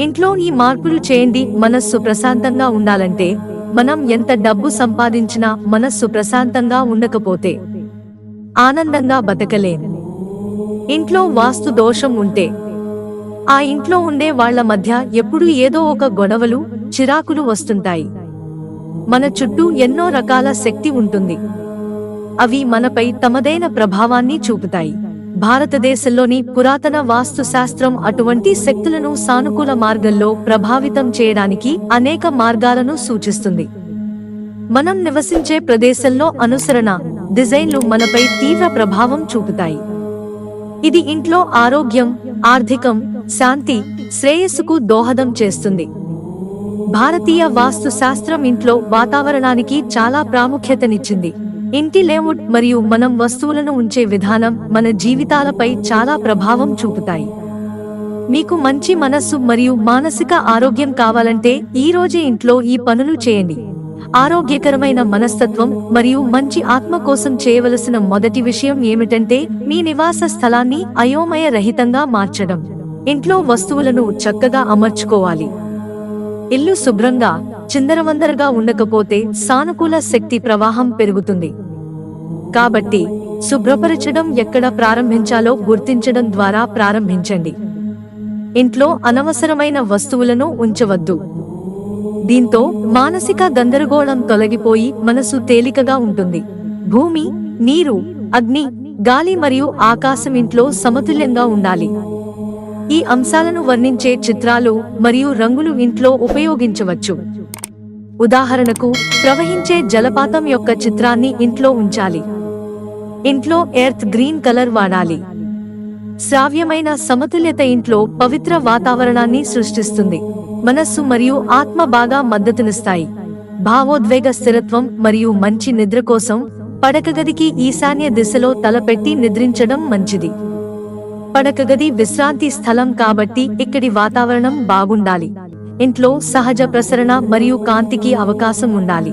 ఇంట్లో ఈ మార్పులు చేయండి మనస్సు ప్రశాంతంగా ఉండాలంటే మనం ఎంత డబ్బు సంపాదించినా మనస్సు ప్రశాంతంగా ఉండకపోతే. ఆనందంగా బతకలేం. ఇంట్లో వాస్తు దోషం ఉంటే. ఆ ఇంట్లో ఉండే వాళ్ళ మధ్య ఎప్పుడూ ఏదో ఒక గొడవలు చిరాకులు వస్తుంటాయి. మన చుట్టూ ఎన్నో రకాల శక్తి ఉంటుంది. అవి మనపై తమదైన ప్రభావాన్ని చూపుతాయి. భారతదేశంలోని పురాతన వాస్తు శాస్త్రం అటువంటి శక్తులను సానుకూల మార్గంలో ప్రభావితం చేయడానికి అనేక మార్గాలను సూచిస్తుంది. మనం నివసించే ప్రదేశంలో అనుసరణ డిజైన్లు మనపై తీవ్ర ప్రభావం చూపుతాయి. ఇది ఇంట్లో ఆరోగ్యం ఆర్థికం శాంతి శ్రేయస్సుకు దోహదం చేస్తుంది. భారతీయ వాస్తు శాస్త్రం ఇంట్లో వాతావరణానికి చాలా ప్రాముఖ్యతనిచ్చింది. ఇంటి లేఅవుట్ మరియు మనం వస్తువులను ఉంచే విధానం మన జీవితాలపై చాలా ప్రభావం చూపుతాయి. మీకు మంచి మనస్సు మరియు మానసిక ఆరోగ్యం కావాలంటే ఈ రోజే ఇంట్లో ఈ పనులు చేయండి. ఆరోగ్యకరమైన మనస్తత్వం మరియు మంచి ఆత్మ కోసం చేయవలసిన మొదటి విషయం ఏమిటంటే మీ నివాస స్థలాన్ని అయోమయ రహితంగా మార్చడం. ఇంట్లో వస్తువులను చక్కగా అమర్చుకోవాలి. ఇల్లు శుభ్రంగా చిందరవందరగా ఉండకపోతే సానుకూల శక్తి ప్రవాహం పెరుగుతుంది. కాబట్టి శుభ్రపరచడం ఎక్కడ ప్రారంభించాలో గుర్తించడం ద్వారా ప్రారంభించండి. ఇంట్లో అనవసరమైన వస్తువులను ఉంచవద్దు. దీంతో మానసిక గందరగోళం తొలగిపోయి మనసు తేలికగా ఉంటుంది. భూమి నీరు అగ్ని గాలి మరియు ఆకాశం ఇంట్లో సమతుల్యంగా ఉండాలి. ఈ అంశాలను వర్ణించే చిత్రాలు మరియు రంగులు ఇంట్లో ఉపయోగించవచ్చు. ఉదాహరణకు ప్రవహించే జలపాతం యొక్క చిత్రాన్ని ఇంట్లో ఉంచాలి. ఇంట్లో ఎర్త్ గ్రీన్ కలర్ వాడాలి. శ్రావ్యమైన సమతుల్యత ఇంట్లో పవిత్ర వాతావరణాన్ని సృష్టిస్తుంది. మనస్సు మరియు ఆత్మ బాగా మద్దతునిస్తాయి. భావోద్వేగ స్థిరత్వం మరియు మంచి నిద్ర కోసం పడకగదికి ఈశాన్య దిశలో తలపెట్టి నిద్రించడం మంచిది. పడకగది విశ్రాంతి స్థలం కాబట్టి ఇక్కడి వాతావరణం బాగుండాలి. ఇంట్లో సహజ ప్రసరణ మరియు కాంతికి అవకాశం ఉండాలి.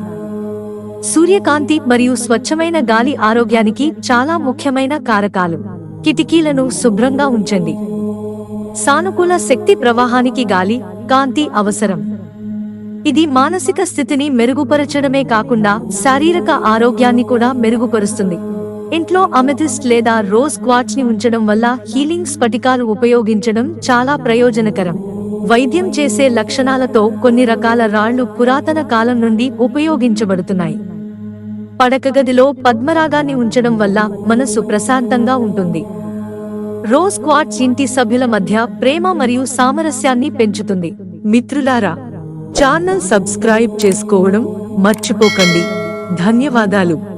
సూర్యకాంతి మరియు స్వచ్ఛమైన గాలి ఆరోగ్యానికి చాలా ముఖ్యమైన కారకాలు. కిటికీలను శుభ్రంగా ఉంచండి. సానుకూల శక్తి ప్రవాహానికి గాలి కాంతి అవసరం. ఇది మానసిక స్థితిని మెరుగుపరచడమే కాకుండా శారీరక ఆరోగ్యాన్ని కూడా మెరుగుపరుస్తుంది. ఇంట్లో అమెథిస్ట్ లేదా రోజ్ క్వార్ట్స్ని ఉంచడం వల్ల హీలింగ్ స్ఫటికాలు ఉపయోగించడం చాలా ప్రయోజనకరం. వైద్యం చేసే లక్షణాలతో కొన్ని రకాల రాళ్ళు పురాతన కాలం నుండి ఉపయోగించబడుతున్నాయి. పడకగదిలో పద్మరాగాన్ని ఉంచడం వల్ల మనసు ప్రశాంతంగా ఉంటుంది. రోజ్ క్వార్ట్స్ ఇంటి సభ్యుల మధ్య ప్రేమ మరియు సామరస్యాన్ని పెంచుతుంది. మిత్రులారా ఛానల్ సబ్స్క్రైబ్ చేసుకోవడం మర్చిపోకండి. ధన్యవాదాలు.